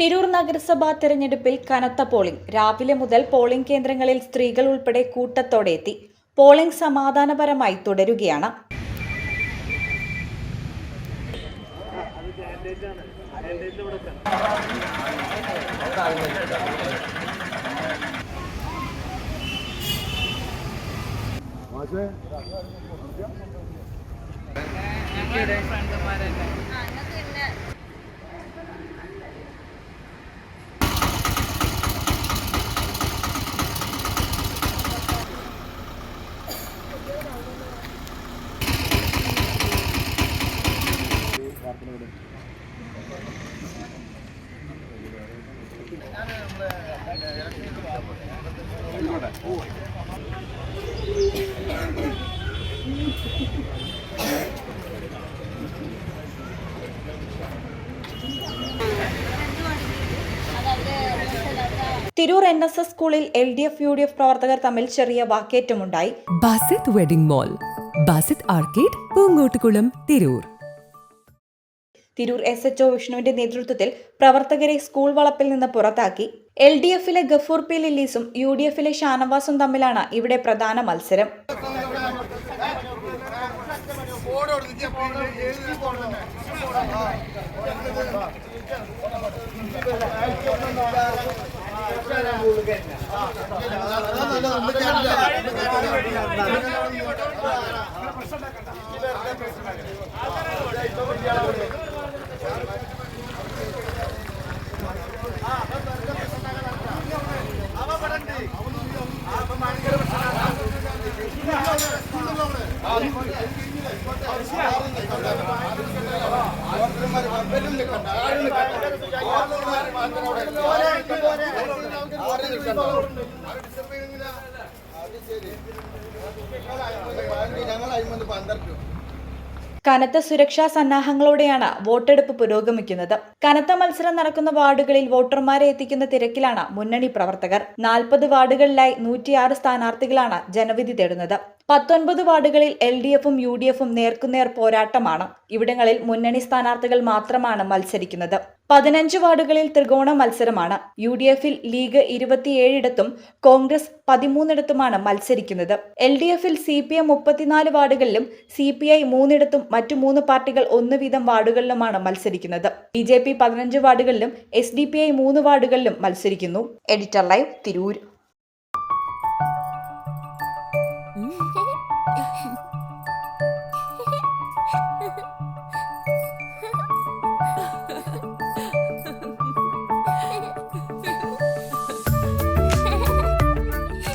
തിരൂർ നഗരസഭാ തെരഞ്ഞെടുപ്പിൽ കനത്ത പോളിംഗ്. രാവിലെ മുതൽ പോളിംഗ് കേന്ദ്രങ്ങളിൽ സ്ത്രീകൾ ഉൾപ്പെടെ കൂട്ടത്തോടെ എത്തി. പോളിംഗ് സമാധാനപരമായി തുടരുകയാണ്. തിരൂർ എൻ എസ് എസ് സ്കൂളിൽ L D F U D F പ്രവർത്തകർ തമ്മിൽ ചെറിയ വാക്കേറ്റമുണ്ടായി. Basith wedding mall Basith arcade Poonkottukulam Tirur. Tirur S H വിഷ്ണുവിന്റെ നേതൃത്വത്തിൽ പ്രവർത്തകരെ സ്കൂൾ വളപ്പിൽ നിന്ന് പുറത്താക്കി. എൽ ഡി എഫിലെ ഗഫൂർ പി ലില്ലീസും യു ഡി എഫിലെ ഷാനവാസും തമ്മിലാണ് ഇവിടെ പ്രധാന മത്സരം ഞങ്ങൾ കനത്ത സുരക്ഷാ സന്നാഹങ്ങളോടെയാണ് വോട്ടെടുപ്പ് പുരോഗമിക്കുന്നത്. കനത്ത മത്സരം നടക്കുന്ന വാർഡുകളിൽ വോട്ടർമാരെ എത്തിക്കുന്ന തിരക്കിലാണ് മുന്നണി പ്രവർത്തകർ. നാൽപ്പത് വാർഡുകളിലായി നൂറ്റിയാറ് സ്ഥാനാർത്ഥികളാണ് ജനവിധി തേടുന്നത്. പത്തൊൻപത് വാർഡുകളിൽ എൽ ഡി എഫും യു ഡി എഫും നേർക്കുനേർ പോരാട്ടമാണ്. ഇവിടങ്ങളിൽ മുന്നണി സ്ഥാനാർത്ഥികൾ മാത്രമാണ് മത്സരിക്കുന്നത്. പതിനഞ്ച് വാർഡുകളിൽ ത്രികോണ മത്സരമാണ് യു ഡി എഫിൽ ലീഗ് ഇരുപത്തിയേഴിടത്തും കോൺഗ്രസ് പതിമൂന്നിടത്തുമാണ് മത്സരിക്കുന്നത്. എൽ ഡി എഫിൽ സി പി എം മുപ്പത്തിനാല് വാർഡുകളിലും സി പി ഐ മൂന്നിടത്തും മറ്റു മൂന്ന് പാർട്ടികൾ ഒന്ന് വീതം വാർഡുകളിലുമാണ് മത്സരിക്കുന്നത്. ബി ജെ പി പതിനഞ്ച് വാർഡുകളിലും എസ് ഡി പി ഐ മൂന്ന് വാർഡുകളിലും മത്സരിക്കുന്നു. Editor live Tirur.